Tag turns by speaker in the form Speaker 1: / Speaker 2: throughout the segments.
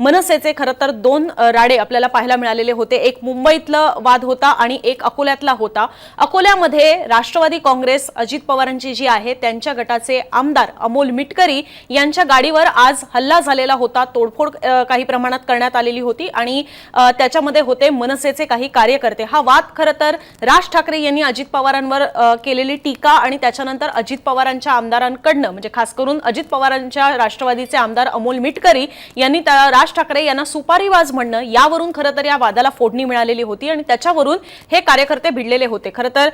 Speaker 1: मनसेचे खरं तर दोन राडे आपल्याला पाहायला मिळालेले होते. एक मुंबईतलं वाद होता आणि एक अकोल्यातला होता. अकोल्यामध्ये राष्ट्रवादी काँग्रेस अजित पवारांची जी आहे त्यांच्या गटाचे आमदार अमोल मिटकरी यांच्या गाडीवर आज हल्ला झालेला होता. तोडफोड काही प्रमाणात करण्यात आलेली होती आणि त्याच्यामध्ये होते मनसेचे काही कार्यकर्ते. हा वाद खरं तर राज ठाकरे यांनी अजित पवारांवर केलेली टीका आणि त्याच्यानंतर अजित पवारांच्या आमदारांकडनं म्हणजे खास करून अजित पवारांच्या राष्ट्रवादीचे आमदार अमोल मिटकरी यांनी त्या राज राज ठाकरे यांना सुपारीवाज म्हणणं यावरून खरं तर या वादाला फोडणी मिळालेली होती आणि त्याच्यावरून हे कार्यकर्ते भिडलेले होते. खरं तर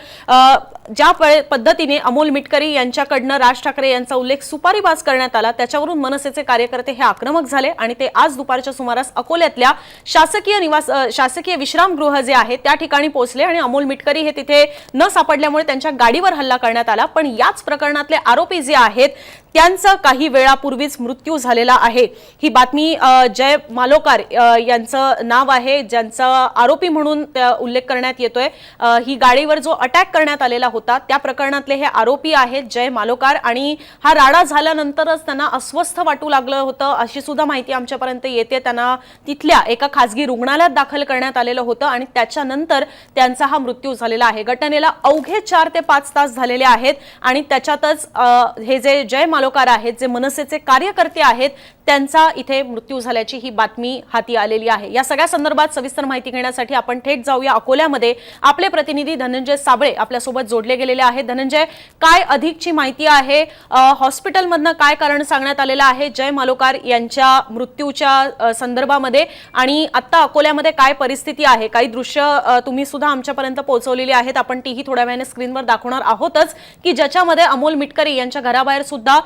Speaker 1: ज्या पद्धतीने अमोल मिटकरी यांच्याकडनं राज ठाकरे यांचा उल्लेख सुपारीबाज करण्यात आला त्याच्यावरून मनसेचे कार्यकर्ते हे आक्रमक झाले आणि ते आज दुपारच्या सुमारास अकोल्यातल्या शासकीय निवास शासकीय विश्रामगृह जे आहे त्या ठिकाणी पोहोचले आणि अमोल मिटकरी हे तिथे न सापडल्यामुळे त्यांच्या गाडीवर हल्ला करण्यात आला. पण याच प्रकरणातले आरोपी जे आहेत त्यांचा काही वेळापूर्वीच मृत्यू झालेला आहे. ही बातमी जय जय मालोकार यांचं नाव आहे ज्यांचा आरोपी म्हणून उल्लेख करण्यात येतोय. ही गाडीवर जो अटॅक करण्यात आलेला होता त्या प्रकरणातले हे आरोपी आहेत जय मालोकार आणि हा राडा झाल्यानंतरच त्यांना अस्वस्थ वाटू लागलं होतं अशी सुद्धा माहिती आमच्यापर्यंत येते. त्यांना तिथल्या एका खासगी रुग्णालयात दाखल करण्यात आलेलं होतं आणि त्याच्यानंतर त्यांचा हा मृत्यू झालेला आहे. घटनेला अवघे चार ते पाच तास झालेले आहेत आणि त्याच्यातच हे जे जय मालोकार आहेत जे मनसेचे कार्यकर्ते आहेत त्यांचा इथे मृत्यू झाल्याची ही बातमी हाती आलेली आहे. या सगळ्या संदर्भात सविस्तर माहिती घेण्यासाठी आपण थेट जाऊया अकोल्यामध्ये. आपले प्रतिनिधी धनंजय साबळे आपल्यासोबत जोडले गेलेले आहेत. धनंजय काय अधिकची माहिती आहे? हॉस्पिटलमधनं काय कारण सांगण्यात आलेलं आहे? जय मालोकार यांच्या मृत्यूच्या संदर्भामध्ये आणि आत्ता अकोल्यामध्ये काय परिस्थिती आहे? काही दृश्य तुम्ही सुद्धा आमच्यापर्यंत पोहोचवलेली आहेत. आपण तीही थोड्या वेळाने स्क्रीनवर दाखवणार आहोतच की ज्याच्यामध्ये अमोल मिटकरी यांच्या घराबाहेर सुद्धा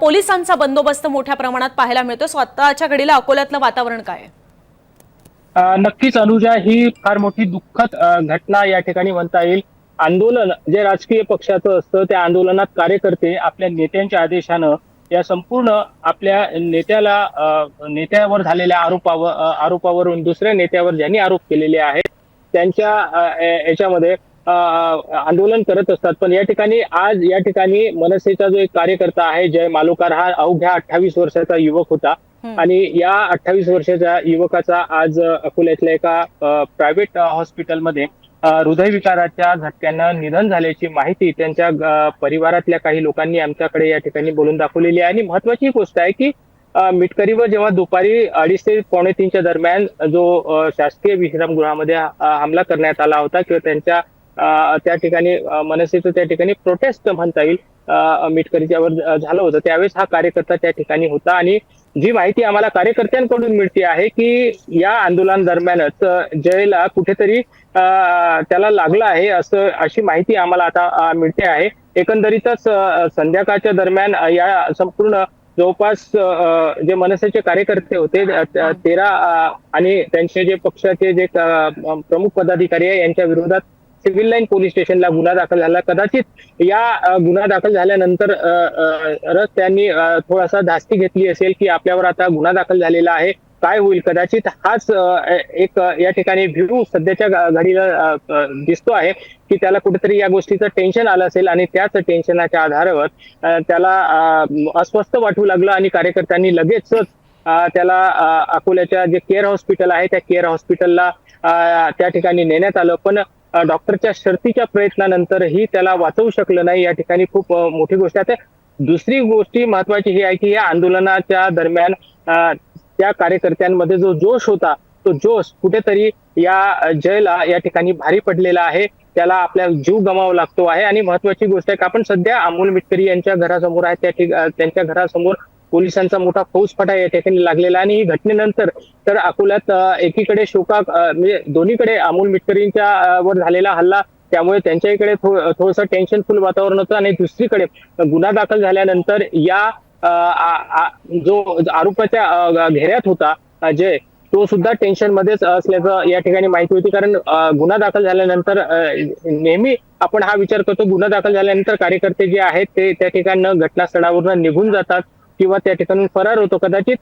Speaker 1: पोलिसांचा बंदोबस्त मोठ्या प्रमाणात पाहायला मिळतो स्वतःच्या घडीला राज्यातलं वातावरण काय आहे?
Speaker 2: नक्कीच अनुजा ही फार मोठी दुःखद घटना या ठिकाणी म्हणता येईल. आंदोलन जे राजकीय पक्षाचं असतं त्या आंदोलनात कार्यकर्ते आपल्या नेत्यांच्या आदेशानं या संपूर्ण आपल्या नेत्याला नेत्यावर झालेल्या आरोपावर आरोपावरून दुसऱ्या नेत्यावर ज्यांनी आरोप केलेले आहेत त्यांच्या याच्यामध्ये आंदोलन करत असतात. पण या ठिकाणी आज या ठिकाणी मनसेचा जो एक कार्यकर्ता आहे जय मालोकार हा अवघ्या अठ्ठावीस वर्षाचा युवक होता. आणि या अठ्ठावीस वर्षाच्या युवकाचा आज अकोल्यातल्या एका प्रायव्हेट हॉस्पिटलमध्ये हृदयविकाराच्या झटक्यानं निधन झाल्याची माहिती त्यांच्या परिवारातल्या काही लोकांनी आमच्याकडे या ठिकाणी बोलून दाखवलेली आहे. आणि महत्वाची गोष्ट आहे की मिटकरीवर जेव्हा दुपारी अडीच ते पावणे तीनच्या दरम्यान जो शासकीय विश्रामगृहामध्ये हमला करण्यात आला होता किंवा त्यांच्या त्या ठिकाणी मनसेचं त्या ठिकाणी प्रोटेस्ट म्हणता येईल अ, मिटकरीच्यावर झालं होतं. त्यावेळेस हा कार्यकर्ता त्या ठिकाणी होता आणि जी माहिती आम्हाला कार्यकर्त्यांकडून मिळते आहे की या आंदोलन दरम्यानच जयला कुठेतरी त्याला लागलं आहे असं अशी माहिती आम्हाला आता मिळते आहे. एकंदरीतच संध्याकाळच्या दरम्यान या संपूर्ण जवळपास जे मनसेचे कार्यकर्ते होते तेरा आणि त्यांचे जे पक्षाचे जे प्रमुख पदाधिकारी आहे यांच्या विरोधात सिव्हिल लाईन पोलीस स्टेशनला गुन्हा दाखल झाला. कदाचित या गुन्हा दाखल झाल्यानंतर त्यांनी थोडासा धास्ती घेतली असेल की आपल्यावर आता गुन्हा दाखल झालेला आहे. काय होईल? कदाचित हाच एक या ठिकाणी व्ह्यू सध्याच्या घडीला दिसतो आहे की त्याला कुठेतरी या गोष्टीचं टेन्शन आलं असेल आणि त्याच टेन्शनाच्या आधारावर त्याला अस्वस्थ वाटू लागलं आणि कार्यकर्त्यांनी लगेचच त्याला अकोल्याच्या जे केअर हॉस्पिटल आहे त्या केअर हॉस्पिटलला त्या ठिकाणी नेण्यात आलं. पण डॉक्टरच्या शर्तीच्या प्रयत्नानंतरही त्याला वाचवू शकलं नाही. या ठिकाणी खूप मोठी गोष्ट आहे. दुसरी गोष्टी महत्वाची ही आहे की या आंदोलनाच्या दरम्यान त्या कार्यकर्त्यांमध्ये जो जोश होता तो जोश कुठेतरी या जयला या ठिकाणी भारी पडलेला आहे. त्याला आपल्या जीव गमावा लागतो आहे. आणि महत्वाची गोष्ट आहे की आपण सध्या अमोल मिटकरी यांच्या घरासमोर आहे. त्या ठिक- त्यांच्या घरासमोर पोलिसांचा मोठा फौजफाटा या ठिकाणी लागलेला आणि ही घटनेनंतर तर अकोल्यात एकीकडे शोका म्हणजे दोन्हीकडे अमोल मिटकरींच्या वर झालेला हल्ला त्यामुळे त्यांच्या इकडे थोडंसं टेन्शनफुल वातावरण होतं. आणि दुसरीकडे गुन्हा दाखल झाल्यानंतर या आ- आ- जो आरोपाच्या घेऱ्यात होता जे तो सुद्धा टेन्शन मध्येच असल्याचं या ठिकाणी माहिती होती. कारण गुन्हा दाखल झाल्यानंतर नेहमी आपण हा विचार करतो गुन्हा दाखल झाल्यानंतर कार्यकर्ते जे आहेत ते त्या ठिकाणं घटनास्थळावरून निघून जातात. किंवा त्या ठिकाणून फरार होतो. कदाचित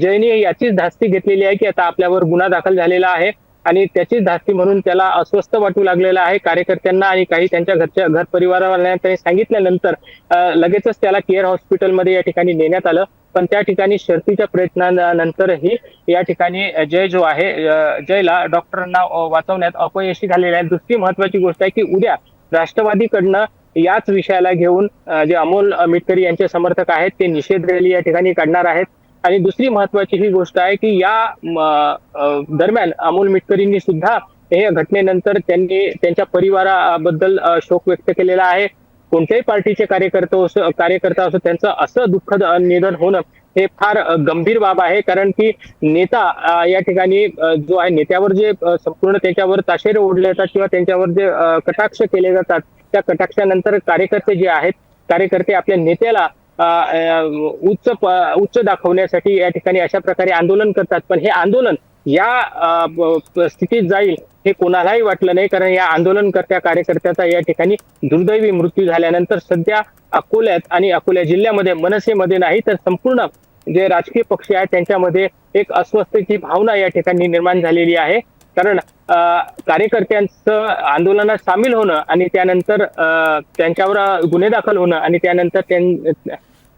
Speaker 2: जयने याचीच धास्ती घेतलेली आहे की आता आपल्यावर गुन्हा दाखल झालेला आहे आणि त्याचीच धास्ती म्हणून त्याला अस्वस्थ वाटू लागलेला आहे. कार्यकर्त्यांना आणि काही त्यांच्या घरच्या घर परिवाराला त्यांनी सांगितल्यानंतर लगेचच त्याला केअर हॉस्पिटलमध्ये या ठिकाणी नेण्यात आलं. पण त्या ठिकाणी शर्थीच्या प्रयत्नानंतरही या ठिकाणी जय जो आहे जयला डॉक्टरांना वाचवण्यात अपयशी झालेले आहे. दुसरी महत्वाची गोष्ट आहे की उद्या राष्ट्रवादीकडनं याच विषयाला घेऊन जे अमोल मिटकरी यांचे समर्थक आहेत ते निषेध रॅली या ठिकाणी काढणार आहेत. आणि दुसरी महत्वाची ही गोष्ट आहे की या दरम्यान अमोल मिटकरींनी सुद्धा हे घटनेनंतर त्यांनी त्यांच्या परिवाराबद्दल शोक व्यक्त केलेला आहे. कोणत्याही पार्टीचे कार्यकर्ते असो कार्यकर्ता असो त्यांचं असं दुःखद निधन होणं हे फार गंभीर बाब आहे. कारण की नेता या ठिकाणी जो आहे नेत्यावर जे संपूर्ण त्याच्यावर ताशेरे ओढले जातात किंवा त्यांच्यावर जे कटाक्ष केले जातात त्या कटाक्षानंतर कार्यकर्ते जे आहेत कार्यकर्ते आपल्या नेत्याला उच्च उच्च दाखवण्यासाठी या ठिकाणी अशा प्रकारे आंदोलन करतात. पण हे आंदोलन या स्थितीत जाईल हे कोणालाही वाटलं नाही. कारण या आंदोलनकर्त्या कार्यकर्त्याचा या ठिकाणी दुर्दैवी मृत्यू झाल्यानंतर सध्या अकोल्यात आणि अकोल्या जिल्ह्यामध्ये मनसेमध्ये नाही तर संपूर्ण जे राजकीय पक्ष आहेत त्यांच्यामध्ये एक अस्वस्थतेची भावना या ठिकाणी निर्माण झालेली आहे. कारण कार्यकर्त्यांचं आंदोलनात सामील होणं आणि त्यानंतर त्यांच्यावर गुन्हे दाखल होणं आणि त्यानंतर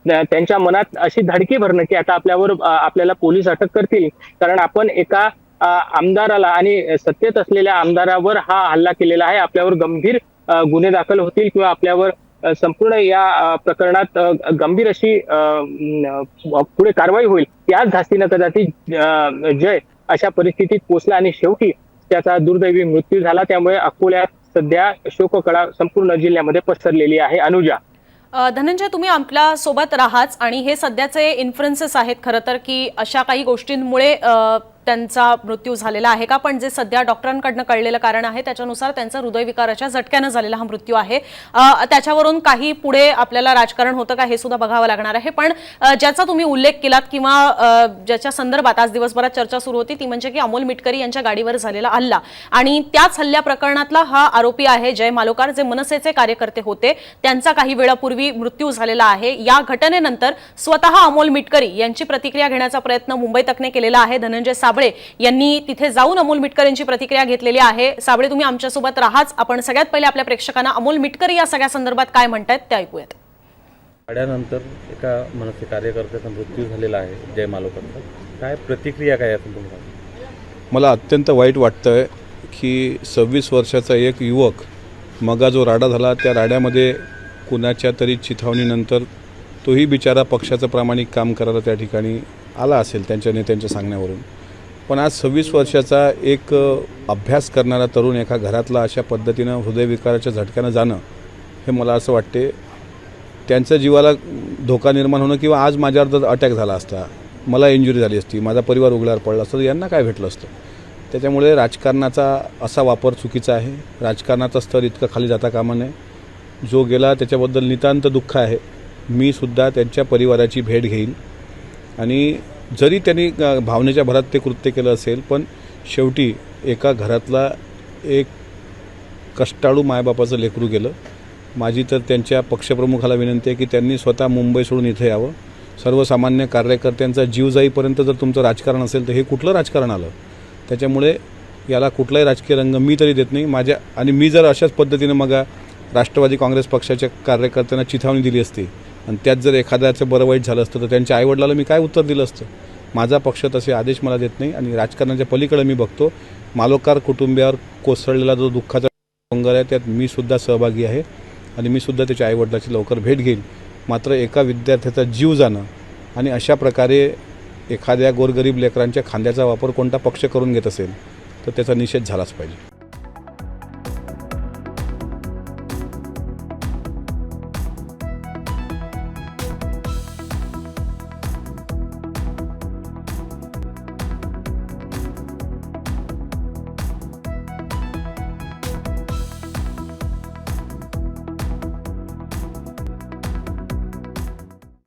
Speaker 2: त्यांच्या मनात अशी धडकी भरणं की आता आपल्यावर आपल्याला पोलीस अटक करतील. कारण आपण एका आमदाराला आणि सत्तेत असलेल्या आमदारावर हा हल्ला केलेला आहे. आपल्यावर गंभीर गुन्हे दाखल होतील किंवा आपल्यावर संपूर्ण या प्रकरणात गंभीर अशी पुढे कारवाई होईल. याच धास्तीनं कदाचित जय अशा परिस्थितीत पोहोचला आणि शेवटी त्याचा दुर्दैवी मृत्यू झाला. त्यामुळे अकोल्यात सध्या शोककळा संपूर्ण जिल्ह्यामध्ये पसरलेली आहे. अनुजा.
Speaker 1: धनंजय तुम्ही आपल्यासोबत राहाच आणि हे सध्याचे इन्फ्लुएन्सेस आहेत खरं तर की अशा काही गोष्टींमुळे त्यांचा मृत्यू झालेला आहे का? पण जे सध्या डॉक्टरांकडनं कळलेलं कारण आहे त्याच्यानुसार त्यांचा हृदयविकाराच्या झटक्यानं झालेला हा मृत्यू आहे. त्याच्यावरून काही पुढे आपल्याला राजकारण होतं का हे सुद्धा बघावं लागणार आहे. पण ज्याचा तुम्ही उल्लेख केलात किंवा ज्याच्या संदर्भात आज दिवसभरात चर्चा सुरू होती ती म्हणजे की अमोल मिटकरी यांच्या गाडीवर झालेला हल्ला. आणि त्याच हल्ल्या प्रकरणातला हा आरोपी आहे जय मालोकार जे मनसेचे कार्यकर्ते होते. त्यांचा काही वेळापूर्वी मृत्यू झालेला आहे. या घटनेनंतर स्वतः अमोल मिटकरी यांची प्रतिक्रिया घेण्याचा प्रयत्न मुंबई तकने केलेला आहे. धनंजय साबळे यांनी तिथे जाऊन अमोल मिटकर यांची प्रतिक्रिया घेतलेली आहे. साबळे तुम्ही आमच्यासोबत राहाच. आपण सगळ्यात पहिले आपल्या प्रेक्षकांना अमोल मिटकरी या सगळ्या संदर्भात काय म्हणतायत ते ऐकूयात.
Speaker 3: आल्यानंतर एका मनसे कार्यकर्त्याचा मृत्यू झालेला आहे जय मालोकरचा काय प्रतिक्रिया काय आहे तुम्हाला?
Speaker 4: मला अत्यंत वाईट वाटतं आहे की सव्वीस वर्षाचा एक युवक मगा जो राडा झाला त्या राड्यामध्ये कुणाच्या तरी चिथावणीनंतर तोही बिचारा पक्षाचं प्रामाणिक काम करायला त्या ठिकाणी आला असेल त्यांच्या नेत्यांच्या सांगण्यावरून. पण आज सव्वीस वर्षाचा एक अभ्यास करणारा तरुण एका घरातला अशा पद्धतीनं हृदयविकाराच्या झटक्यानं जाणं हे मला असं वाटते. त्यांच्या जीवाला धोका निर्माण होणं किंवा आज माझ्यावर जर अटॅक झाला असता मला इंजुरी झाली असती माझा परिवार उघड्यावर पडला असता तर यांना काय भेटलं असतं? त्याच्यामुळे राजकारणाचा असा वापर चुकीचा आहे. राजकारणाचा स्तर इतकं खाली जाता कामा नये. जो गेला त्याच्याबद्दल नितांत दुःख आहे. मी सुद्धा त्यांच्या परिवाराची भेट घेईन. आणि जरी त्यांनी भावनेच्या भरात ते कृत्य केलं असेल पण शेवटी एका घरातला एक कष्टाळू मायबापाचं लेकरू गेलं. माझी तर त्यांच्या पक्षप्रमुखाला विनंती आहे की त्यांनी स्वतः मुंबई सोडून इथं यावं. सर्वसामान्य कार्यकर्त्यांचा जीव जाईपर्यंत जर तुमचं राजकारण असेल तर हे कुठलं राजकारण आलं? त्याच्यामुळे याला कुठलाही राजकीय रंग मी तरी देत नाही. माझ्या आणि मी जर अशाच पद्धतीनं मग राष्ट्रवादी काँग्रेस पक्षाच्या कार्यकर्त्यांना चिथावणी दिली असती आणि त्यात जर एखाद्याचं बरं वाईट झालं असतं तर त्यांच्या आईवडिलाला मी काय उत्तर दिलं असतं? माझा पक्ष तसे आदेश मला देत नाही आणि राजकारणाच्या पलीकडे मी बघतो. मालोकार कुटुंबियावर कोसळलेला जो दुःखाचा डोंगर आहे त्यात मी सुद्धा सहभागी आहे आणि मी सुद्धा त्याच्या आईवडिलाची लवकर भेट घेईन. मात्र एका विद्यार्थ्याचा जीव जाणं आणि अशा प्रकारे एखाद्या गोरगरीब लेकरांच्या खांद्याचा वापर कोणता पक्ष करून घेत असेल तर त्याचा निषेध झालाच पाहिजे.